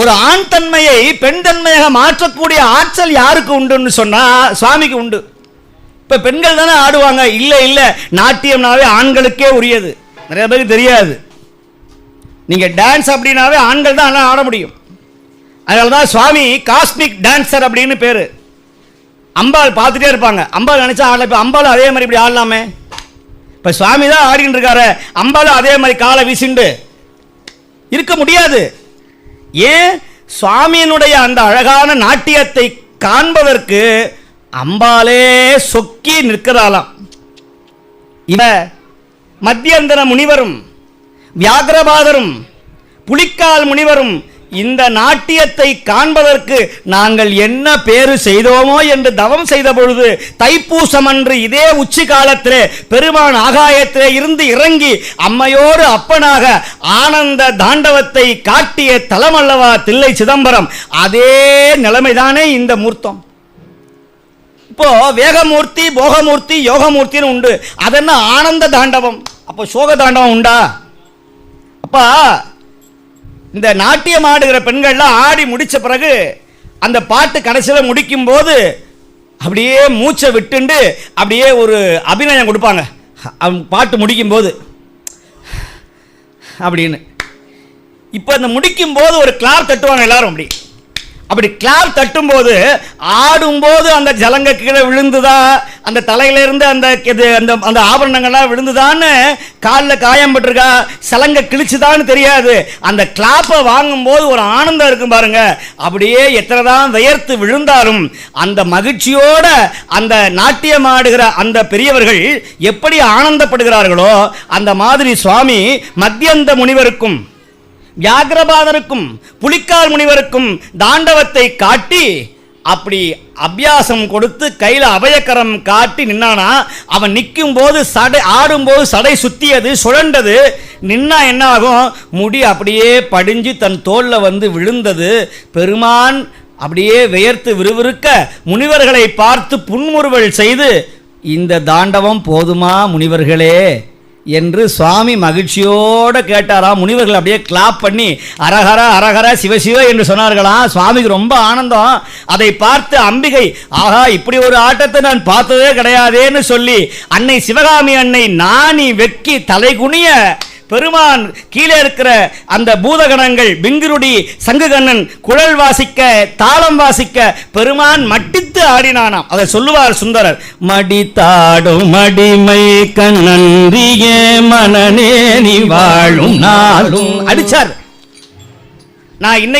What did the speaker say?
ஒரு ஆண் தன்மையை பெண் தன்மையாக மாற்றக்கூடிய ஆற்றல் யாருக்கு உண்டுன்னு சொன்னால் சுவாமிக்கு உண்டு. இப்போ பெண்கள் தானே ஆடுவாங்க. இல்லை இல்லை. நாட்டியம்னாவே ஆண்களுக்கே உரியது. நிறைய பேருக்கு தெரியாது. நீங்கள் டான்ஸ் அப்படின்னாவே ஆண்கள் தான் ஆனால் ஆட முடியும். அதனால தான் சுவாமி காஸ்மிக் டான்சர் அப்படின்னு பேர். அம்பாள் பார்த்துட்டே இருப்பாங்க. அம்பாள் நினச்சா ஆடல. இப்போ அம்பாளும் அதே மாதிரி இப்படி ஆடலாமே. இப்போ சுவாமி தான் ஆடின்னு இருக்காரு. அம்பாளும் அதே மாதிரி காலை வீசிண்டு. இருக்க முடியாது. ஏன் சுவாமியினுடைய அந்த அழகான நாட்டியத்தை காண்பதற்கு அம்பாலே சொக்கி நிற்கிறாளாம். இவ மத்தியந்தர முனிவரும் வியாகரபாதரும் புலிக்கால் முனிவரும் இந்த நாட்டியத்தை காண்பதற்கு நாங்கள் என்ன பேறு செய்தோமோ என்று தவம் செய்த பொழுது தைப்பூசம் அன்று இதே உச்சி காலத்திலே பெருமான் ஆகாயத்திலே இருந்து இறங்கி அம்மையோடு அப்பனாக ஆனந்த தாண்டவத்தை காட்டிய தலமல்லவா தில்லை சிதம்பரம் அதே நிலைமைதானே இந்த மூர்த்தம். இப்போ வேகமூர்த்தி போகமூர்த்தி யோகமூர்த்தின்னு உண்டு. அதென்ன ஆனந்த தாண்டவம்? அப்போ சோக தாண்டவம் உண்டா? அப்பா இந்த நாட்டியம் ஆடுகிற பெண்கள்லாம் ஆடி முடித்த பிறகு அந்த பாட்டு கடைசியில் முடிக்கும் போது அப்படியே மூச்சை விட்டுண்டு அப்படியே ஒரு அபிநயம் கொடுப்பாங்க. பாட்டு முடிக்கும் போது அப்படின்னு. இப்போ அந்த முடிக்கும் போது ஒரு கிளார் தட்டுவாங்க எல்லாரும் அப்படி. அப்படி கிளார் தட்டும்போது ஆடும்போது அந்த ஜலங்க கீழே விழுந்துதா? அந்த தலையிலிருந்து அந்த இது அந்த அந்த ஆபரணங்கள்லாம் விழுந்துதான்னு காலில் காயம் பட்டிருக்கா? சலங்க கிழிச்சுதான்னு தெரியாது. அந்த கிளாப்பை வாங்கும்போது ஒரு ஆனந்தம் இருக்கும் பாருங்க. அப்படியே எத்தனை தான் வியர்த்து விழுந்தாலும் அந்த மகிழ்ச்சியோட அந்த நாட்டியம் ஆடுகிற அந்த பெரியவர்கள் எப்படி ஆனந்தப்படுகிறார்களோ அந்த மாதிரி சுவாமி மத்தியந்த முனிவருக்கும் வியாகிரபாதருக்கும் புலிக்கால் முனிவருக்கும் தாண்டவத்தை காட்டி அப்படி அபியாசம் கொடுத்து கையில் அபயக்கரம் காட்டி நின்னானா அவன் நிற்கும் போது சடை ஆடும்போது சடை சுத்தியது சுழண்டது. நின்னா என்ன ஆகும் முடி அப்படியே படிஞ்சு தன் தோளில் வந்து விழுந்தது. பெருமான் அப்படியே வியர்த்து விறுவிறுக்க முனிவர்களை பார்த்து புன்முறுவல் செய்து இந்த தாண்டவம் போதுமா முனிவர்களே? என்று சுவாமி மகிழ்ச்சியோடு கேட்டாராம் முனிவர்கள் அப்படியே கிளாப் பண்ணி அரஹர அரஹர சிவசிவ என்று சொன்னார்களாம் சுவாமிக்கு ரொம்ப ஆனந்தம். அதை பார்த்து அம்பிகை ஆஹா இப்படி ஒரு ஆட்டத்தை நான் பார்த்ததே கிடையாதேன்னு சொல்லி அன்னை சிவகாமி அன்னை நாணி வெக்கி தலைகுனிய பெருமான் கீழே இருக்கிற அந்த பூதகணங்கள் பிங்குருடி சங்குகண்ணன் குழல் வாசிக்க தாளம் வாசிக்க பெருமான் மட்டித்து ஆடினானாம். அதை சொல்லுவார் சுந்தரர் மடித்தாடும் மடிமை கண்ணன்றியே நீ வாழும் நாளும். அடிச்சார். நான் இன்னைக்கு